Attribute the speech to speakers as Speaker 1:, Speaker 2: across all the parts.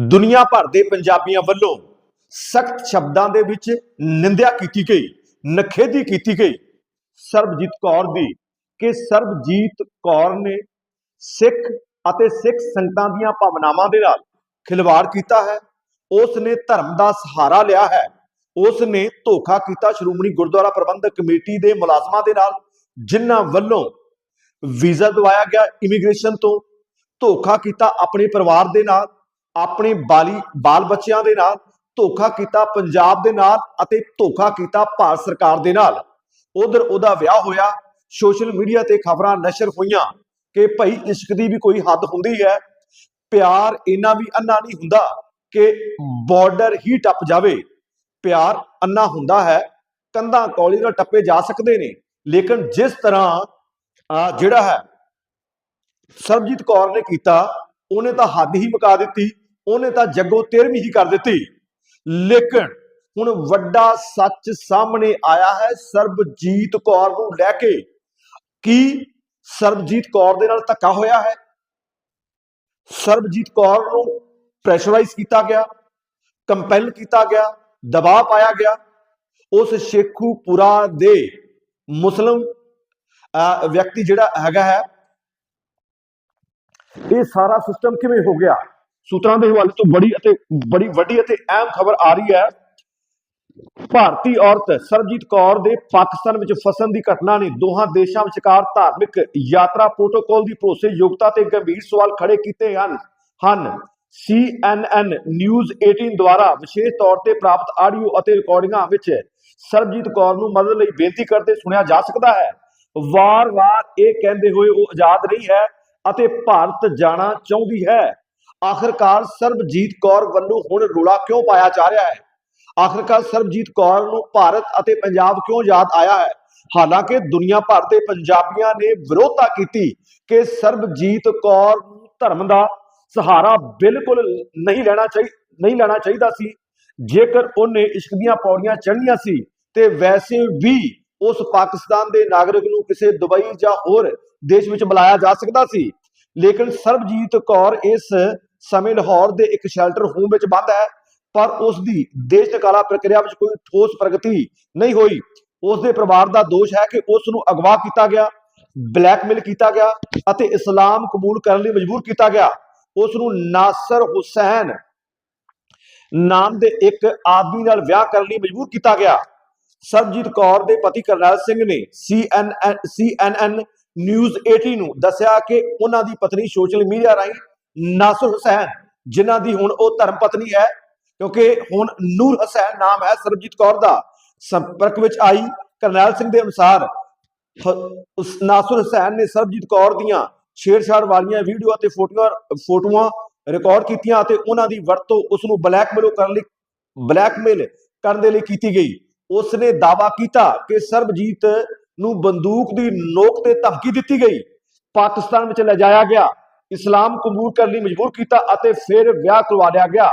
Speaker 1: ਦੁਨੀਆ ਭਰ ਦੇ ਪੰਜਾਬੀਆਂ ਵੱਲੋਂ ਸਖਤ ਸ਼ਬਦਾਂ ਦੇ ਵਿੱਚ ਨਿੰਦਿਆ ਕੀਤੀ ਗਈ, ਨਖੇਦੀ ਕੀਤੀ ਗਈ। ਸਰਬਜੀਤ ਕੌਰ ਦੀ ਕਿ ਸਰਬਜੀਤ ਕੌਰ ਨੇ ਸਿੱਖ ਅਤੇ ਸਿੱਖ ਸੰਗਤਾਂ ਦੀਆਂ ਭਾਵਨਾਵਾਂ ਦੇ ਨਾਲ ਖਿਲਵਾੜ ਕੀਤਾ ਹੈ, ਉਸ ਨੇ ਧਰਮ ਦਾ ਸਹਾਰਾ ਲਿਆ ਹੈ, ਉਸ ਨੇ ਧੋਖਾ ਕੀਤਾ ਸ਼੍ਰੋਮਣੀ ਗੁਰਦੁਆਰਾ ਪ੍ਰਬੰਧਕ ਕਮੇਟੀ ਦੇ ਮੁਲਾਜ਼ਮਾਂ ਦੇ ਨਾਲ, ਜਿਨ੍ਹਾਂ ਵੱਲੋਂ ਵੀਜ਼ਾ ਦਵਾਇਆ ਗਿਆ ਇਮੀਗ੍ਰੇਸ਼ਨ ਤੋਂ, ਧੋਖਾ ਕੀਤਾ ਆਪਣੇ ਪਰਿਵਾਰ ਦੇ ਨਾਲ ਆਪਣੇ ਬਾਲੀ, ਬਾਲ ਬੱਚਿਆਂ ਦੇ ਨਾਲ ਧੋਖਾ ਕੀਤਾ ਪੰਜਾਬ ਦੇ ਨਾਲ ਅਤੇ ਧੋਖਾ ਕੀਤਾ ਭਾਰਤ ਸਰਕਾਰ ਦੇ ਨਾਲ। ਉਧਰ ਉਹਦਾ ਵਿਆਹ ਹੋਇਆ, ਸੋਸ਼ਲ ਮੀਡੀਆ ਤੇ ਖਬਰਾਂ ਨਸ਼ਰ ਹੋਈਆਂ ਕਿ ਭਾਈ ਇਸ਼ਕ ਦੀ ਵੀ ਕੋਈ ਹੱਦ ਹੁੰਦੀ ਹੈ। ਪਿਆਰ ਇੰਨਾ ਵੀ ਅੰਨਾ ਨਹੀਂ ਹੁੰਦਾ ਕਿ ਬਾਰਡਰ ਹੀ ਟੱਪ ਜਾਵੇ। ਪਿਆਰ ਅੰਨਾ ਹੁੰਦਾ ਹੈ, ਕੰਧਾਂ ਕੌਲੀ ਨਾਲ ਟੱਪੇ ਜਾ ਸਕਦੇ ਨੇ, ਲੇਕਿਨ ਜਿਸ ਤਰ੍ਹਾਂ ਜਿਹੜਾ ਹੈ, ਸਰਬਜੀਤ ਕੌਰ ਨੇ ਕੀਤਾ, ਉਹਨੇ ਤਾਂ ਹੱਦ ਹੀ ਮੁਕਾ ਦਿੱਤੀ। ਉਹਨੇ ਤਾਂ ਜੱਗੋ ਤੇਰਵੀਂ ਹੀ ਕਰ ਦਿੱਤੀ। ਲੇਕਿਨ ਹੁਣ ਵੱਡਾ ਸੱਚ ਸਾਹਮਣੇ ਆਇਆ ਹੈ ਸਰਬਜੀਤ ਕੌਰ ਨੂੰ ਲੈ ਕੇ। ਕੀ ਸਰਬਜੀਤ ਕੌਰ ਦੇ ਨਾਲ ਧੱਕਾ ਹੋਇਆ ਹੈ? ਸਰਬਜੀਤ ਕੌਰ ਨੂੰ ਪ੍ਰੈਸ਼ਰਾਈਜ਼ ਕੀਤਾ ਗਿਆ ਕੰਪੈਲ ਕੀਤਾ ਗਿਆ ਦਬਾਅ ਪਾਇਆ ਗਿਆ। ਉਸ ਸ਼ੇਖੂਪੁਰਾ ਦੇ ਮੁਸਲਮ ਅਹ, ਵਿਅਕਤੀ ਜਿਹੜਾ ਹੈਗਾ ਹੈ ਇਹ ਸਾਰਾ ਸਿਸਟਮ ਕਿਵੇਂ ਹੋ ਗਿਆ? ਸੂਤਰਾਂ ਦੇ ਹਵਾਲੇ ਤੋਂ ਬੜੀ ਅਤੇ ਬੜੀ ਵੱਡੀ ਅਤੇ ਅਹਿਮ ਖਬਰ ਆ ਰਹੀ ਹੈ। ਭਾਰਤੀ ਔਰਤ ਸਰਬਜੀਤ ਕੌਰ ਦੇ ਪਾਕਿਸਤਾਨ ਵਿੱਚ ਫਸਣ ਦੀ ਘਟਨਾ ਨੇ ਦੋਹਾਂ ਦੇਸ਼ਾਂ ਵਿਚਕਾਰ ਧਾਰਮਿਕ ਯਾਤਰਾ ਪ੍ਰੋਟੋਕਾਲ ਦੀ ਭਰੋਸੇਯੋਗਤਾ ਤੇ ਗੰਭੀਰ ਸਵਾਲ ਖੜੇ ਕੀਤੇ ਹਨ। ਹਨ। CNN ਨਿਊਜ਼ 18 ਦੁਆਰਾ ਵਿਸ਼ੇਸ਼ ਤੌਰ ਤੇ ਪ੍ਰਾਪਤ ਆਡੀਓ ਅਤੇ ਰਿਕਾਰਡਿੰਗਾਂ ਵਿੱਚ ਸਰਬਜੀਤ ਕੌਰ ਨੂੰ ਮਦਦ ਲਈ ਬੇਨਤੀ ਕਰਦੇ ਸੁਣਿਆ ਜਾ ਸਕਦਾ ਹੈ। ਵਾਰ-ਵਾਰ ਇਹ ਕਹਿੰਦੇ ਹੋਏ ਉਹ ਆਜ਼ਾਦ ਨਹੀਂ ਹੈ ਅਤੇ ਭਾਰਤ ਜਾਣਾ ਚਾਹੁੰਦੀ ਹੈ। ਆਖਰਕਾਰ ਸਰਬਜੀਤ ਕੌਰ ਵੱਲੋਂ ਹੁਣ ਰੋਲਾ ਕਿਉਂ ਪਾਇਆ ਜਾ ਰਿਹਾ ਹੈ? ਆਖਰਕਾਰ ਸਰਬਜੀਤ ਕੌਰ ਨੂੰ ਭਾਰਤ ਅਤੇ ਪੰਜਾਬ ਕਿਉਂ ਯਾਦ ਆਇਆ ਹੈ? ਹਾਲਾਂਕਿ ਦੁਨੀਆ ਭਰ ਦੇ ਪੰਜਾਬੀਆਂ ਨੇ ਵਿਰੋਧਤਾ ਕੀਤੀ ਕਿ ਸਰਬਜੀਤ ਕੌਰ ਨੂੰ ਧਰਮ ਦਾ ਸਹਾਰਾ ਬਿਲਕੁਲ ਨਹੀਂ ਲੈਣਾ ਚਾਹੀ, ਨਹੀਂ ਲੈਣਾ ਚਾਹੀਦਾ ਸੀ। ਜੇਕਰ ਉਹਨੇ ਇਸ਼ਕ ਦੀਆਂ ਪੌੜੀਆਂ ਚੜ੍ਹਨੀਆਂ ਸੀ, ਤੇ ਵੈਸੇ ਵੀ ਉਸ ਪਾਕਿਸਤਾਨ ਦੇ ਨਾਗਰਿਕ ਨੂੰ ਕਿਸੇ ਦੁਬਈ ਜਾਂ ਹੋਰ ਦੇਸ਼ ਵਿੱਚ ਬੁਲਾਇਆ ਜਾ ਸਕਦਾ ਸੀ। ਲੇਕਿਨ ਸਰਬਜੀਤ ਕੌਰ ਇਸ ਸਮੇਂ ਲਾਹੌਰ ਦੇ ਇੱਕ ਸ਼ੈਲਟਰ ਹੋਮ ਵਿੱਚ ਬੰਦ ਹੈ, ਪਰ ਉਸ ਦੀ ਦੇਸ਼ ਨਿਕਾਲਾ ਪ੍ਰਕਿਰਿਆ ਵਿੱਚ ਕੋਈ ਠੋਸ ਪ੍ਰਗਤੀ ਨਹੀਂ ਹੋਈ। ਉਸ ਦੇ ਪਰਿਵਾਰ ਦਾ ਦੋਸ਼ ਹੈ ਕਿ ਉਸ ਨੂੰ ਅਗਵਾ ਕੀਤਾ ਗਿਆ, ਬਲੈਕਮੇਲ ਕੀਤਾ ਗਿਆ ਅਤੇ ਇਸਲਾਮ ਕਬੂਲ ਕਰਨ ਲਈ ਮਜਬੂਰ ਕੀਤਾ ਗਿਆ। ਉਸ ਨੂੰ ਨਾਸਰ ਹੁਸੈਨ ਨਾਮ ਦੇ ਇੱਕ ਆਦਮੀ ਨਾਲ ਵਿਆਹ ਕਰਨ ਲਈ ਮਜਬੂਰ ਕੀਤਾ ਗਿਆ। ਸਰਬਜੀਤ ਕੌਰ ਦੇ ਪਤੀ ਕਰਨੈਲ ਸਿੰਘ ਨੇ CNN CNN ਨਿਊਜ਼ 18 ਨੂੰ ਦੱਸਿਆ ਕਿ ਉਹਨਾਂ ਦੀ ਪਤਨੀ ਸੋਸ਼ਲ ਮੀਡੀਆ ਰਾਹੀਂ ਨਾਸਰ ਹੁਸੈਨ, ਜਿਨ੍ਹਾਂ ਦੀ ਹੁਣ ਉਹ ਧਰਮ ਪਤਨੀ ਹੈ, ਕਿਉਂਕਿ ਹੁਣ ਨੂਰ ਹੁਸੈਨ ਨਾਮ ਹੈ ਸਰਬਜੀਤ ਕੌਰ ਦਾ। ਸੰਪਰਕ ਵਿੱਚ ਆਈ ਕਰਨੈਲ ਸਿੰਘ ਦੇ ਅਨੁਸਾਰ, ਹ- ਉਸ ਨਾਸਰ ਹੁਸੈਨ ਨੇ ਸਰਬਜੀਤ ਕੌਰ ਦੀਆਂ ਛੇੜਛਾੜ ਵਾਲੀਆਂ ਵੀਡੀਓ ਅਤੇ ਫੋਟੋਆਂ ਫੋਟੋਆਂ ਰਿਕਾਰਡ ਕੀਤੀਆਂ ਅਤੇ ਉਹਨਾਂ ਦੀ ਵਰਤੋਂ ਉਸ ਨੂੰ ਬਲੈਕਮੇਲ ਕਰਨ ਲਈ, ਬਲੈਕਮੇਲ ਕਰਨ ਦੇ ਲਈ ਕੀਤੀ ਗਈ। ਉਸ ਨੇ ਦਾਅਵਾ ਕੀਤਾ ਕਿ ਸਰਬਜੀਤ ਨੂੰ ਬੰਦੂਕ ਦੀ ਨੋਕ ਤੇ ਧਮਕੀ ਦਿੱਤੀ ਗਈ। ਪਾਕਿਸਤਾਨ ਵਿੱਚ ਲਿਜਾਇਆ ਗਿਆ। ਇਸਲਾਮ ਕਬੂਲ ਕਰਨ ਲਈ ਮਜਬੂਰ ਕੀਤਾ ਅਤੇ ਫਿਰ ਵਿਆਹ ਕਰਵਾ ਲਿਆ ਗਿਆ।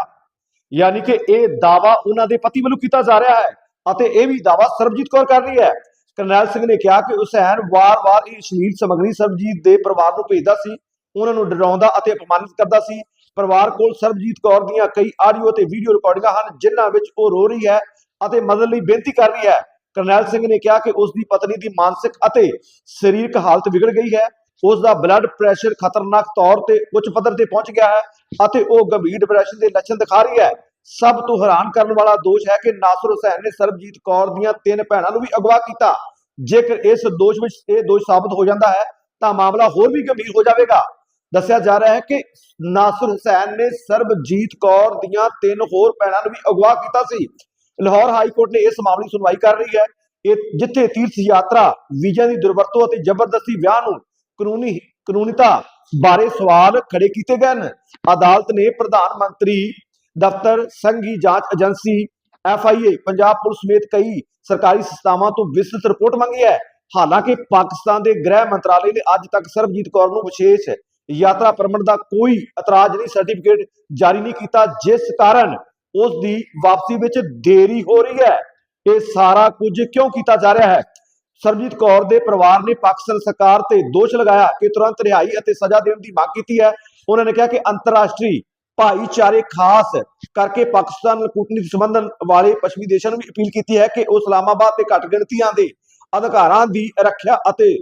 Speaker 1: ਯਾਨੀ ਕਿ ਇਹ ਦਾਵਾ ਉਹਨਾਂ ਦੇ ਪਤੀ ਵੱਲੋਂ ਕੀਤਾ ਜਾ ਰਿਹਾ ਹੈ ਅਤੇ ਇਹ ਵੀ ਦਾਵਾ ਸਰਬਜੀਤ ਕੌਰ ਕਰ ਰਹੀ ਹੈ। ਕਰਨੈਲ ਸਿੰਘ ਨੇ ਕਿਹਾ ਕਿ ਹੁਸੈਨ ਵਾਰ-ਵਾਰ ਇਹ ਅਸ਼ਲੀਲ ਸਮੱਗਰੀ ਸਰਬਜੀਤ ਦੇ ਪਰਿਵਾਰ ਨੂੰ ਭੇਜਦਾ ਸੀ। ਉਹਨਾਂ ਨੂੰ ਡਰਾਉਂਦਾ ਅਤੇ ਅਪਮਾਨਿਤ ਕਰਦਾ ਸੀ। ਪਰਿਵਾਰ ਕੋਲ ਸਰਬਜੀਤ ਕੌਰ ਦੀਆਂ ਕਈ ਆਡੀਓ ਤੇ ਵੀਡੀਓ ਰਿਕਾਰਡਿੰਗਾਂ ਹਨ, ਜਿਨ੍ਹਾਂ ਵਿੱਚ ਉਹ ਰੋ ਰਹੀ ਹੈ ਅਤੇ ਮਦਦ ਲਈ ਬੇਨਤੀ ਕਰ ਰਹੀ ਹੈ। ਕਰਨੈਲ ਸਿੰਘ ਨੇ ਕਿਹਾ ਕਿ ਉਸ ਦੀ ਪਤਨੀ ਦੀ ਮਾਨਸਿਕ ਅਤੇ ਸਰੀਰਕ ਹਾਲਤ ਵਿਗੜ ਗਈ ਹੈ। ਉਸ ਦਾ ਬਲੱਡ ਪ੍ਰੈਸ਼ਰ ਖਤਰਨਾਕ ਤੌਰ ਤੇ ਉੱਚ ਪੱਧਰ ਤੇ ਪਹੁੰਚ ਗਿਆ ਹੈ ਅਤੇ ਉਹ ਗੰਭੀਰ ਡਿਪਰੈਸ਼ਨ ਦੇ ਲੱਛਣ ਦਿਖਾ ਰਹੀ ਹੈ। ਸਭ ਤੋਂ ਹੈਰਾਨ ਕਰਨ ਵਾਲਾ ਦੋਸ਼ ਹੈ ਕਿ ਨਾਸਰ ਹੁਸੈਨ ਨੇ ਸਰਬਜੀਤ ਕੌਰ ਦੀਆਂ ਤਿੰਨ ਭੈਣਾਂ ਨੂੰ ਵੀ ਅਗਵਾ ਕੀਤਾ। ਜੇਕਰ ਇਸ ਦੋਸ਼ ਵਿੱਚ ਇਹ ਦੋਸ਼ ਸਾਬਤ ਹੋ ਜਾਂਦਾ ਹੈ, ਤਾਂ ਮਾਮਲਾ ਹੋਰ ਵੀ ਗੰਭੀਰ ਹੋ ਜਾਵੇਗਾ। ਦੱਸਿਆ ਜਾ ਰਿਹਾ ਹੈ ਕਿ ਨਾਸਰ ਹੁਸੈਨ ਨੇ ਸਰਬਜੀਤ ਕੌਰ ਦੀਆਂ ਤਿੰਨ ਹੋਰ ਭੈਣਾਂ ਨੂੰ ਵੀ ਅਗਵਾ ਕੀਤਾ ਸੀ। ਲਾਹੌਰ ਹਾਈ ਕੋਰਟ ਨੇ ਇਸ ਮਾਮਲੇ ਦੀ ਸੁਣਵਾਈ ਕਰ ਰਹੀ ਹੈ। ਇਹ ਜਿੱਥੇ ਤੀਰਥ ਯਾਤਰਾ, ਵੀਜ਼ਾ ਦੀ ਦੁਰਵਰਤੋਂ ਅਤੇ ਜ਼ਬਰਦਸਤੀ ਵਿਆਹ ਨੂੰ ਕਾਨੂੰਨੀ, ਕਾਨੂੰਨੀਤਾ ਬਾਰੇ ਸਵਾਲ ਖੜੇ ਕੀਤੇ ਗਏ ਹਨ ਅਦਾਲਤ ਨੇ ਪ੍ਰਧਾਨ ਮੰਤਰੀ, ਦਫ਼ਤਰ, ਸੰਘੀ ਜਾਂਚ ਏਜੰਸੀ ਐਫਆਈਏ ਪੰਜਾਬ ਪੁਲਿਸ ਸਮੇਤ ਕਈ ਸਰਕਾਰੀ ਸੰਸਥਾਵਾਂ ਤੋਂ ਵਿਸਤ੍ਰਿਤ ਰਿਪੋਰਟ ਮੰਗੀ ਹੈ। ਹਾਲਾਂਕਿ ਪਾਕਿਸਤਾਨ ਦੇ ਗ੍ਰਹਿ ਮੰਤਰਾਲੇ ਨੇ ਅੱਜ ਤੱਕ ਸਰਬਜੀਤ ਕੌਰ ਨੂੰ ਵਿਸ਼ੇਸ਼ ਯਾਤਰਾ ਪਰਮਿਟ ਦਾ ਕੋਈ ਇਤਰਾਜ਼ ਨਹੀਂ, ਸਰਟੀਫਿਕੇਟ ਜਾਰੀ ਨਹੀਂ ਕੀਤਾ, ਜਿਸ ਕਾਰਨ ਉਸ ਦੀ ਵਾਪਸੀ ਵਿੱਚ ਦੇਰੀ ਹੋ ਰਹੀ ਹੈ। ਇਹ ਸਾਰਾ ਕੁਝ ਕਿਉਂ ਕੀਤਾ ਜਾ ਰਿਹਾ ਹੈ? ਸਰਬਜੀਤ ਕੌਰ ਦੇ ਪਰਿਵਾਰ ਨੇ ਪਾਕਿਸਤਾਨ ਸਰਕਾਰ ਤੇ ਦੋਸ਼ ਲਗਾਇਆ ਕਿ ਤੁਰੰਤ ਰਿਹਾਈ ਅਤੇ ਸਜ਼ਾ ਦੇਣ ਦੀ ਮੰਗ ਕੀਤੀ ਹੈ। ਉਹਨਾਂ ਨੇ ਕਿਹਾ ਕਿ ਅੰਤਰਰਾਸ਼ਟਰੀ ਭਾਈਚਾਰੇ ਖਾਸ ਕਰਕੇ ਪਾਕਿਸਤਾਨ ਨਾਲ ਕੂਟਨੀਤਿਕ ਸੰਬੰਧਨ ਵਾਲੇ ਪੱਛਮੀ ਦੇਸ਼ਾਂ ਨੂੰ ਵੀ ਅਪੀਲ ਕੀਤੀ ਹੈ ਕਿ ਉਹ ਇਸਲਾਮਾਬਾਦ ਤੇ ਘੱਟ ਗਿਣਤੀਆਂ ਦੇ ਅਧਿਕਾਰਾਂ ਦੀ ਰੱਖਿਆ ਅਤੇ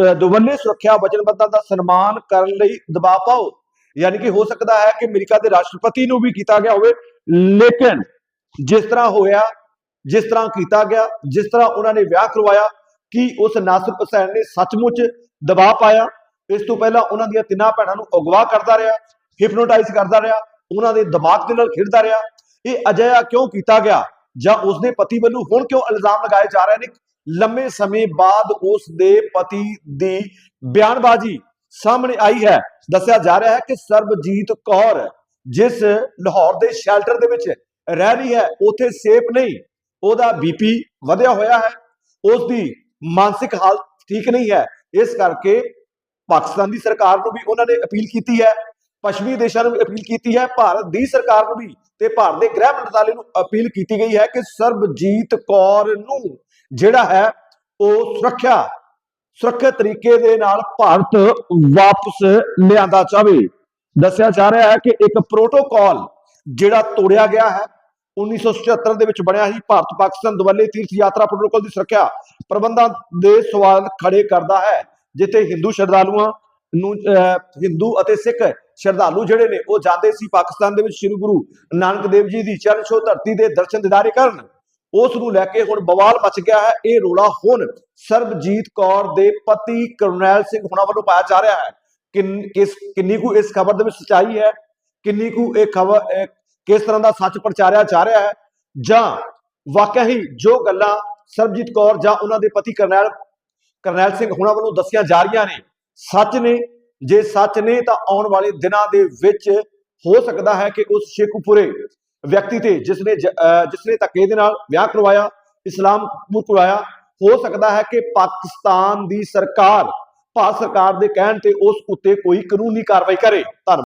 Speaker 1: ਅਹ, ਦੁਵੱਲੇ ਸੁਰੱਖਿਆ ਵਚਨਬੱਧਤਾ ਦਾ ਸਨਮਾਨ ਕਰਨ ਲਈ ਦਬਾਅ ਪਾਓ। ਯਾਨੀ ਕਿ ਹੋ ਸਕਦਾ ਹੈ ਕਿ ਅਮਰੀਕਾ ਦੇ ਰਾਸ਼ਟਰਪਤੀ ਨੂੰ ਵੀ ਕੀਤਾ ਗਿਆ ਹੋਵੇ। ਲੇਕਿਨ ਜਿਸ ਤਰ੍ਹਾਂ ਹੋਇਆ ਜਿਸ ਤਰ੍ਹਾਂ ਕੀਤਾ ਗਿਆ, ਜਿਸ ਤਰ੍ਹਾਂ ਉਹਨਾਂ ਨੇ ਵਿਆਹ ਕਰਵਾਇਆ, ਕਿ ਉਸ ਨਾਸਰ ਹੁਸੈਨ ਨੇ ਸੱਚਮੁੱਚ ਦਬਾਅ ਪਾਇਆ, ਇਸ ਤੋਂ ਪਹਿਲਾਂ ਉਹਨਾਂ ਦੀਆਂ ਤਿੰਨਾਂ ਭੈਣਾਂ ਨੂੰ ਅਗਵਾ ਕਰਦਾ ਰਿਹਾ ਹਿਪਨੋਟਾਈਜ਼ ਕਰਦਾ ਰਿਹਾ, ਉਹਨਾਂ ਦੇ ਦਿਮਾਗ ਦੇ ਨਾਲ ਖੇਡਦਾ ਰਿਹਾ। ਇਹ ਅਜਿਹਾ ਕਿਉਂ ਕੀਤਾ ਗਿਆ? ਜਾਂ ਉਸਦੇ ਪਤੀ ਵੱਲੋਂ ਹੁਣ ਕਿਉਂ ਇਲਜ਼ਾਮ ਲਗਾਏ ਜਾ ਰਹੇ ਨੇ? ਲੰਮੇ ਸਮੇਂ ਬਾਅਦ ਉਸ ਦੇ ਪਤੀ ਦੀ ਬਿਆਨਬਾਜ਼ੀ ਸਾਹਮਣੇ ਆਈ ਹੈ। ਦੱਸਿਆ ਜਾ ਰਿਹਾ ਹੈ ਕਿ ਸਰਬਜੀਤ ਕੌਰ, ਜਿਸ ਲਾਹੌਰ ਦੇ ਸ਼ੈਲਟਰ ਦੇ ਵਿੱਚ ਰਹਿ ਰਹੀ ਹੈ, ਉਥੇ ਸੇਫ ਨਹੀਂ। ਉਹਦਾ ਬੀਪੀ ਵਧਿਆ ਹੋਇਆ ਹੈ ਉਸ ਦੀ ਮਾਨਸਿਕ ਹਾਲਤ ਠੀਕ ਨਹੀਂ ਹੈ, ਇਸ ਕਰਕੇ ਪਾਕਿਸਤਾਨ ਦੀ ਸਰਕਾਰ ਨੂੰ ਵੀ ਉਹਨਾਂ ਨੇ ਅਪੀਲ ਕੀਤੀ ਹੈ, ਪੱਛਮੀ ਦੇਸ਼ਾਂ ਨੂੰ ਵੀ ਅਪੀਲ ਕੀਤੀ ਹੈ, ਭਾਰਤ ਦੀ ਸਰਕਾਰ ਨੂੰ ਵੀ ਤੇ ਭਾਰਤ ਦੇ ਗ੍ਰਹਿ ਮੰਤਰਾਲੇ ਨੂੰ ਅਪੀਲ ਕੀਤੀ ਗਈ ਹੈ ਕਿ ਸਰਬਜੀਤ ਕੌਰ ਨੂੰ ਜਿਹੜਾ ਹੈ ਉਹ ਸੁਰੱਖਿਆ, ਸੁਰੱਖਿਅਤ ਤਰੀਕੇ ਦੇ ਨਾਲ ਭਾਰਤ ਵਾਪਸ ਲਿਆਂਦਾ ਜਾਵੇ। ਦੱਸਿਆ ਜਾ ਰਿਹਾ ਹੈ ਕਿ ਇੱਕ ਪ੍ਰੋਟੋਕਾਲ ਜਿਹੜਾ ਤੋੜਿਆ ਗਿਆ ਹੈ 1977 ਦੇ ਵਿੱਚ ਬਣਿਆ ਸੀ ਭਾਰਤ ਪਾਕਿਸਤਾਨ ਦੁਵੱਲੇ ਤੀਰਥ ਯਾਤਰਾ ਪ੍ਰੋਟੋਕਾਲ ਦੀ ਸੁਰੱਖਿਆ ਪ੍ਰਬੰਧਾਂ ਦੇ ਸਵਾਲ ਖੜੇ ਕਰਦਾ ਹੈ, ਜਿੱਥੇ ਹਿੰਦੂ ਸ਼ਰਧਾਲੂਆਂ ਨੂੰ ਹਿੰਦੂ ਅਤੇ ਸਿੱਖ ਸ਼ਰਧਾਲੂ ਜਿਹੜੇ ਨੇ, ਉਹ ਜਾਂਦੇ ਸੀ ਪਾਕਿਸਤਾਨ ਦੇ ਵਿੱਚ ਸ੍ਰੀ ਗੁਰੂ ਨਾਨਕ ਦੇਵ ਜੀ ਦੀ ਚਰਨ ਛੋਹ ਧਰਤੀ ਦੇ ਦਰਸ਼ਨ ਦਿਦਾਰੇ ਕਰਨ। ਉਸ ਨੂੰ ਲੈ ਕੇ ਹੁਣ ਬਵਾਲ ਮਚ ਗਿਆ ਹੈ, ਇਹ ਰੋਲਾ ਹੁਣ ਸਰਬਜੀਤ ਕੌਰ ਦੇ ਪਤੀ ਕਰਨੈਲ ਸਿੰਘ ਹੁਣਾਂ ਵੱਲੋਂ ਪਾਇਆ ਜਾ ਰਿਹਾ ਹੈ। ਕਿ ਕਿਸ, ਕਿੰਨੀ ਕੁ ਇਸ ਖਬਰ ਦੇ ਵਿੱਚ ਸਚਾਈ ਹੈ? ਕਿੰਨੀ ਕੁ ਇਹ ਖਬਰ ਕਿਸ ਤਰ੍ਹਾਂ ਦਾ ਸੱਚ ਪ੍ਰਚਾਰਿਆ ਜਾ ਰਿਹਾ ਹੈ? ਜਾਂ ਵਾਕਿਆ ਹੀ ਜੋ ਗੱਲਾਂ ਸਰਬਜੀਤ ਕੌਰ ਜਾਂ ਉਹਨਾਂ ਦੇ ਪਤੀ ਕਰਨੈਲ ਕਰਨੈਲ ਸਿੰਘ ਹੁਣਾਂ ਵੱਲੋਂ ਦੱਸੀਆਂ ਜਾ ਰਹੀਆਂ ਨੇ, ਸੱਚ ਨੇ, ਜੇ ਸੱਚ ਨੇ ਤਾਂ ਆਉਣ ਵਾਲੇ ਦਿਨਾਂ ਦੇ ਵਿੱਚ ਹੋ ਸਕਦਾ ਹੈ ਕਿ ਉਸ ਸ਼ੇਖੂਪੁਰੇ ਵਿਅਕਤੀ ਤੇ ਜਿਸ ਨੇ ਜਿਸ ਨੇ ਧੱਕੇ ਦੇ ਨਾਲ ਵਿਆਹ ਕਰਵਾਇਆ, ਇਸਲਾਮ ਕਰਵਾਇਆ, ਹੋ ਸਕਦਾ ਹੈ ਕਿ ਪਾਕਿਸਤਾਨ ਦੀ ਸਰਕਾਰ, ਭਾਰਤ ਸਰਕਾਰ ਦੇ ਕਹਿਣ ਤੇ ਉਸ ਉੱਤੇ ਕੋਈ ਕਾਨੂੰਨੀ ਕਾਰਵਾਈ ਕਰੇ। ਧੰਨਵਾਦ।